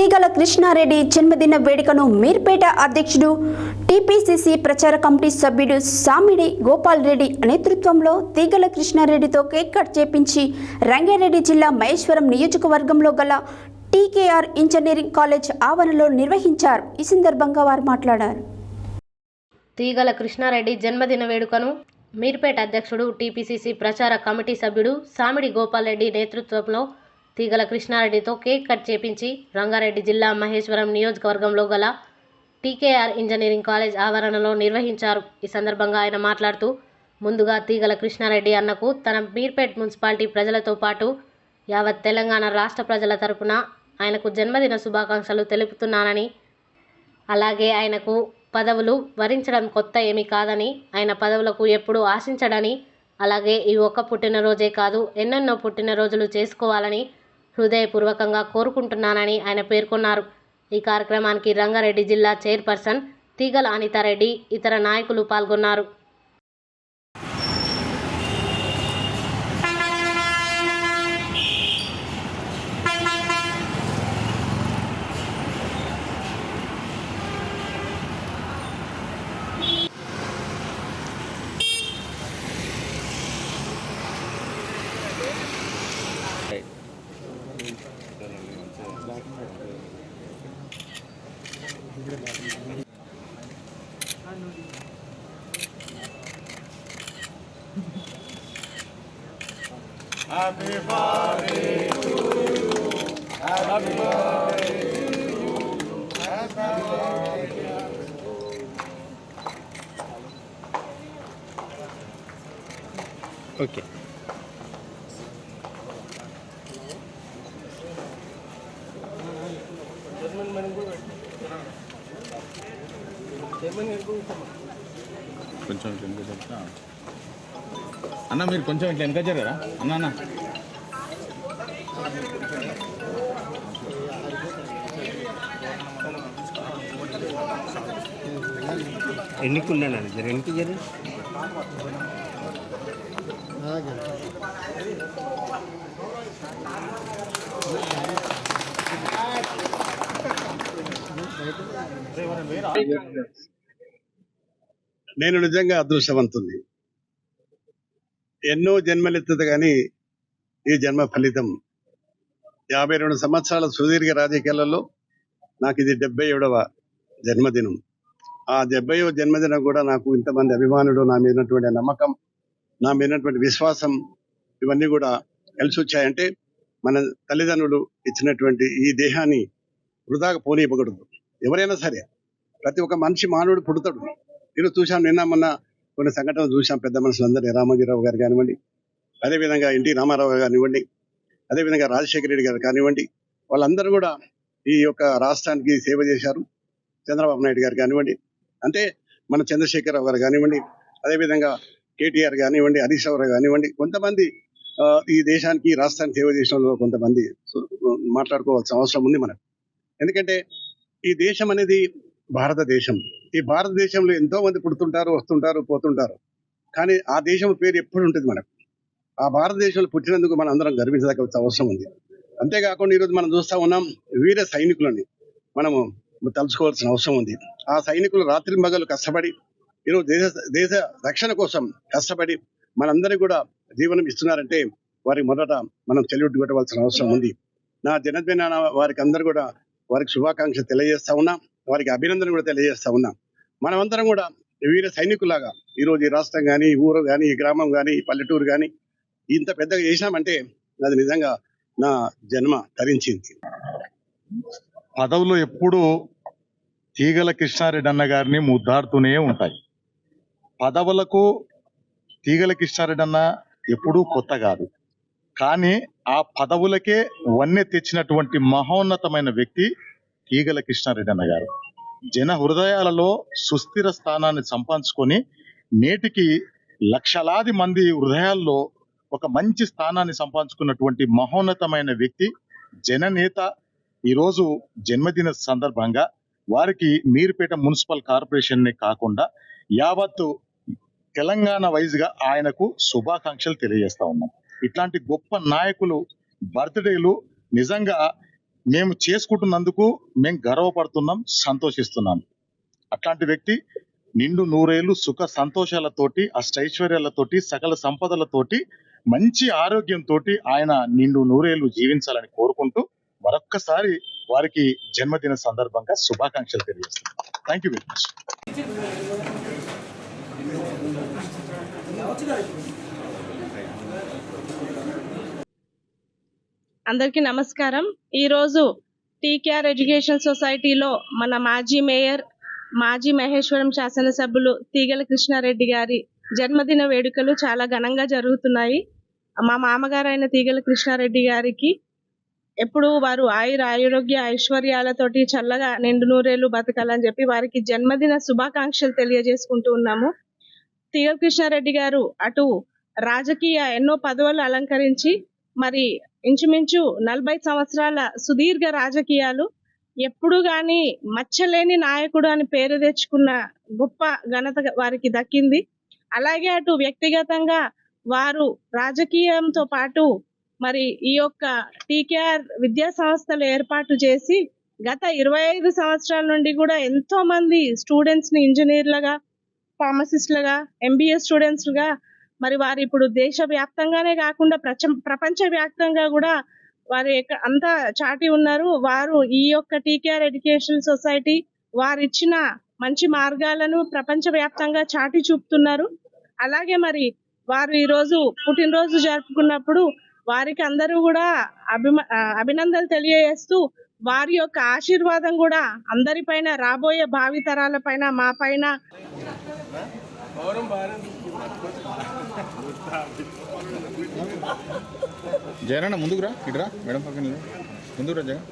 తీగల కృష్ణారెడ్డి జన్మదిన వేడుకను మీర్పేట అధ్యక్షుడు టీపీసీసీ ప్రచార కమిటీ సభ్యుడు సామిడి గోపాల్ రెడ్డి నేతృత్వంలో తీగల కృష్ణారెడ్డితో కేక్ కట్ చేపించి రంగారెడ్డి జిల్లా మహేశ్వరం నియోజకవర్గంలో గల టీకేఆర్ ఇంజనీరింగ్ కాలేజ్ ఆవరణలో నిర్వహించారు. ఈ సందర్భంగా వారు మాట్లాడారు. తీగల కృష్ణారెడ్డి జన్మదిన వేడుకను మీర్పేట అధ్యక్షుడు టీపీసీసీ ప్రచార కమిటీ సభ్యుడు సామిడి గోపాల్ రెడ్డి నేతృత్వంలో తీగల కృష్ణారెడ్డితో కేక్ కట్ చేపించి రంగారెడ్డి జిల్లా మహేశ్వరం నియోజకవర్గంలో గల టీకేఆర్ ఇంజనీరింగ్ కాలేజ్ ఆవరణలో నిర్వహించారు. ఈ సందర్భంగా ఆయన మాట్లాడుతూ ముందుగా తీగల కృష్ణారెడ్డి అన్నకు తన మీర్పేట్ మున్సిపాలిటీ ప్రజలతో పాటు యావత్ తెలంగాణ రాష్ట్ర ప్రజల తరపున ఆయనకు జన్మదిన శుభాకాంక్షలు తెలుపుతున్నానని అలాగే ఆయనకు పదవులు వరించడం కొత్త ఏమీ కాదని ఆయన పదవులకు ఎప్పుడూ ఆశించడని అలాగే ఈ ఒక్క పుట్టినరోజే కాదు ఎన్నెన్నో పుట్టినరోజులు చేసుకోవాలని హృదయపూర్వకంగా కోరుకుంటున్నానని ఆయన పేర్కొన్నారు. ఈ కార్యక్రమానికి రంగారెడ్డి జిల్లా చైర్పర్సన్ తీగల అనితారెడ్డి ఇతర నాయకులు పాల్గొన్నారు. Happy birthday to you. Happy birthday to you. Happy birthday. Okay. కొంచెం ఇట్లా వెనక చెప్తా అన్న మీరు కొంచెం ఇట్లా వెనక జరగరా అన్న అన్న. ఎన్నికున్నాను జర ఎన్నికి జరి. నేను నిజంగా అదృష్టవంతుంది ఎన్నో జన్మలెత్తదు కానీ ఈ జన్మ ఫలితం యాభై రెండు సంవత్సరాల సుదీర్ఘ రాజకీయాలలో నాకు ఇది డెబ్బై ఏడవ జన్మదినం. ఆ డెబ్బైవ జన్మదినం కూడా నాకు ఇంతమంది అభిమానులు నా మీద ఉన్నటువంటి నమ్మకం నా మీద ఉన్నటువంటి విశ్వాసం ఇవన్నీ కూడా కలిసి వచ్చాయంటే మన తల్లిదండ్రులు ఇచ్చినటువంటి ఈ దేహాన్ని వృధాగా పోనీయకూడదు ఎవరైనా సరే ప్రతి ఒక్క మనిషి మానవుడు పుడతాడు. ఈరోజు చూసాం నిన్న మొన్న కొన్ని సంఘటనలు చూసాం పెద్ద మనుషులందరినీ రామోజీరావు గారు కానివ్వండి అదేవిధంగా ఎన్టీ రామారావు గారు కానివ్వండి అదేవిధంగా రాజశేఖర రెడ్డి గారు కానివ్వండి వాళ్ళందరూ కూడా ఈ యొక్క రాష్ట్రానికి సేవ చేశారు చంద్రబాబు నాయుడు గారు కానివ్వండి అంటే మన చంద్రశేఖరరావు గారు కానివ్వండి అదేవిధంగా కేటీఆర్ కానివ్వండి హరీష్ రావు గారు కానివ్వండి కొంతమంది ఈ దేశానికి రాష్ట్రానికి సేవ చేసిన కొంతమంది మాట్లాడుకోవాల్సిన అవసరం ఉంది మనకు. ఎందుకంటే ఈ దేశం అనేది భారతదేశం. ఈ భారతదేశంలో ఎంతో మంది పుడుతుంటారు వస్తుంటారు పోతుంటారు. కానీ ఆ దేశం పేరు ఎప్పుడు ఉంటుంది మనకు? ఆ భారతదేశంలో పుట్టినందుకు మనం అందరం గర్వించదగ్గ అవసరం ఉంది. అంతేకాకుండా ఈరోజు మనం చూస్తా ఉన్నాం వీర సైనికులని మనము తలుచుకోవాల్సిన అవసరం ఉంది. ఆ సైనికులు రాత్రి మగలు కష్టపడి ఈరోజు దేశ దేశ రక్షణ కోసం కష్టపడి మనందరికీ కూడా జీవనం ఇస్తున్నారంటే వారికి మొదట మనం చెల్లుట్టు కొట్టవలసిన అవసరం ఉంది. నా జన్మదిన వారికి అందరూ కూడా వారికి శుభాకాంక్షలు తెలియజేస్తా ఉన్నా. వారికి అభినందన కూడా తెలియజేస్తా ఉన్నాం. మనమందరం కూడా వీర సైనికులాగా ఈ రోజు ఈ రాష్ట్రం కానీ ఈ ఊరు కానీ ఈ గ్రామం కానీ ఈ పల్లెటూరు కానీ ఇంత పెద్దగా చేసినామంటే అది నిజంగా నా జన్మ తరించింది. పదవులు ఎప్పుడూ తీగల కృష్ణారెడ్డి అన్న గారిని ముద్దాడుతూనే ఉంటాయి. పదవులకు తీగల కృష్ణారెడ్డి అన్న ఎప్పుడూ కొత్త కాదు. కానీ ఆ పదవులకే వన్నె తెచ్చినటువంటి మహోన్నతమైన వ్యక్తి ఈగల కృష్ణారెడ్డి అన్న గారు. జన హృదయాలలో సుస్థిర స్థానాన్ని సంపాదించుకొని నేటికి లక్షలాది మంది హృదయాల్లో ఒక మంచి స్థానాన్ని సంపాదించుకున్నటువంటి మహోన్నతమైన వ్యక్తి జననేత ఈరోజు జన్మదిన సందర్భంగా వారికి మీరుపేట మున్సిపల్ కార్పొరేషన్ని కాకుండా యావత్తు తెలంగాణ వైజ్గా ఆయనకు శుభాకాంక్షలు తెలియజేస్తా ఉన్నాం. ఇట్లాంటి గొప్ప నాయకులు బర్త్డేలు నిజంగా మేము చేసుకుంటున్నందుకు మేము గర్వపడుతున్నాం సంతోషిస్తున్నాం. అట్లాంటి వ్యక్తి నిండు నూరేళ్ళు సుఖ సంతోషాలతోటి అష్టైశ్వర్యాలతోటి సకల సంపదలతోటి మంచి ఆరోగ్యంతో ఆయన నిండు నూరేళ్ళు జీవించాలని కోరుకుంటూ మరొక్కసారి వారికి జన్మదిన సందర్భంగా శుభాకాంక్షలు తెలియజేస్తున్నాం. థ్యాంక్ యూ వెరీ మచ్ అందరికీ నమస్కారం. ఈరోజు టీకేఆర్ ఎడ్యుకేషన్ సొసైటీలో మన మాజీ మేయర్ మాజీ మహేశ్వరం శాసనసభ్యులు తీగల కృష్ణారెడ్డి గారి జన్మదిన వేడుకలు చాలా ఘనంగా జరుగుతున్నాయి. మా మామగారైన తీగల కృష్ణారెడ్డి గారికి ఎప్పుడు వారు ఆయుర ఆరోగ్య ఐశ్వర్యాలతోటి చల్లగా నిండు నూరేళ్ళు బతకాలని చెప్పి వారికి జన్మదిన శుభాకాంక్షలు తెలియజేసుకుంటూ ఉన్నాము. తీగల కృష్ణారెడ్డి గారు అటు రాజకీయ ఎన్నో పదవులు అలంకరించి మరి ఇంచుమించు నలభై సంవత్సరాల సుదీర్ఘ రాజకీయాలు ఎప్పుడు గాని మచ్చలేని నాయకుడు అని పేరు తెచ్చుకున్న గొప్ప ఘనత వారికి దక్కింది. అలాగే అటు వ్యక్తిగతంగా వారు రాజకీయంతో పాటు మరి ఈ యొక్క టీకేఆర్ విద్యా సంస్థలు ఏర్పాటు చేసి గత ఇరవై ఐదు సంవత్సరాల నుండి కూడా ఎంతో మంది స్టూడెంట్స్ని ఇంజనీర్లుగా ఫార్మసిస్ట్లుగా ఎంబీఏ స్టూడెంట్స్గా మరి వారు ఇప్పుడు దేశ వ్యాప్తంగానే కాకుండా ప్రచ ప్రపంచ వ్యాప్తంగా కూడా వారు ఎక్కడ అంతా చాటి ఉన్నారు. వారు ఈ యొక్క టీకేఆర్ ఎడ్యుకేషన్ సొసైటీ వారు ఇచ్చిన మంచి మార్గాలను ప్రపంచ వ్యాప్తంగా చాటి చూపుతున్నారు. అలాగే మరి వారు ఈరోజు పుట్టినరోజు జరుపుకున్నప్పుడు వారికి అందరూ కూడా అభిమ అభినందనలు తెలియజేస్తూ వారి యొక్క ఆశీర్వాదం కూడా అందరిపైన రాబోయే భావితరాల పైన మా పైన జగన్ అన్న ముందుకు రా. ఇటు రా. మేడం పక్కన నిలబడు. ముందుకు రా జగన్.